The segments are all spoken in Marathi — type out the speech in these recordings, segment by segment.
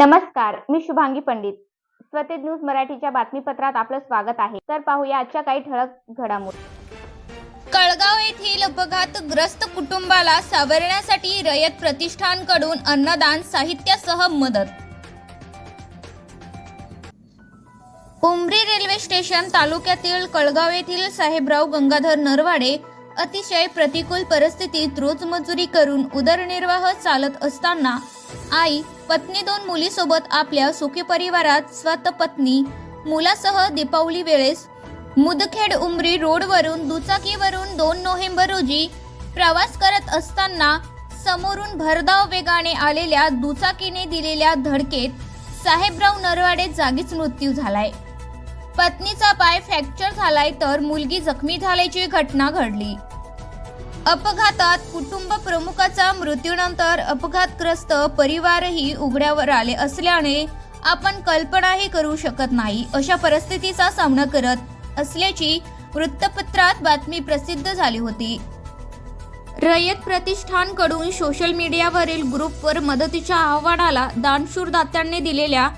नमस्कार मी शुभांगी पंडित. स्वतेज न्यूज मराठीच्या बातमीपत्रात आपलं स्वागत आहे. तर पाहूया आजच्या काही ठळक घडामोडी. कळगाव येथील अपघातग्रस्त कुटुंबाला सावरण्यासाठी रयत प्रतिष्ठानकडून अन्नदान साहित्यासह मदत. उमरी रेल्वे स्टेशन तालुक्यातील कळगाव येथील साहेबराव गंगाधर नरवाडे अतिशय प्रतिकूल परिस्थितीत रोजमजुरी करून उदरनिर्वाह चालत असताना आई पत्नी दोन मुलीसोबत आपल्या सुखी परिवारात स्वत पत्नी मुलासह दीपावली वेळेस मुदखेड उमरी रोडवरून दुचाकीवरून दोन नोव्हेंबर रोजी प्रवास करत असताना समोरून भरधाव वेगाने आलेल्या दुचाकीने दिलेल्या धडकेत साहेबराव नरवाडे जागीच मृत्यू झालाय. पत्नीचा पाय फ्रॅक्चर झालाय तर मुलगी जखमी झाल्याची घटना घडली. अपघातात कुटुंब प्रमुखाचा मृत्यूनंतर अपघातग्रस्त परिवारही उघड्यावर आले असल्याने आपण कल्पनाही करू शकत नाही. अशा परिस्थितीचा सामना करत असल्याची वृत्तपत्रात बातमी प्रसिद्ध झाली होती. रयत प्रतिष्ठानकडून सोशल मीडियावरील ग्रुपवर मदतीच्या आव्हानाला दानशूर दात्यांनी दिलेल्या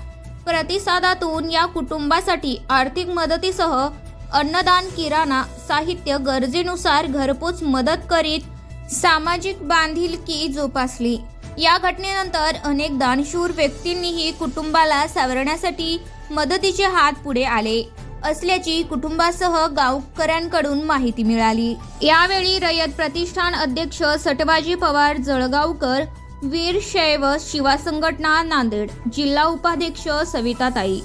प्रतिसादातून या कुटुंबासाठी आर्थिक मदतीसह अन्नदान किराणा साहित्य गरजेनुसार घरपोच मदत करीत सामाजिक बांधिलकी जोपासली. या घटनेनंतर अनेक दानशूर व्यक्तींनीही कुटुंबाला सावरण्यासाठी मदतीचे हात पुढे आले असल्याची कुटुंबासह गावकऱ्यांकडून माहिती मिळाली. यावेळी रयत प्रतिष्ठान अध्यक्ष सटबाजी पवार जळगावकर वीर शैव शिवा संघटना नांदेड जिल्हा उपाध्यक्ष सविताताई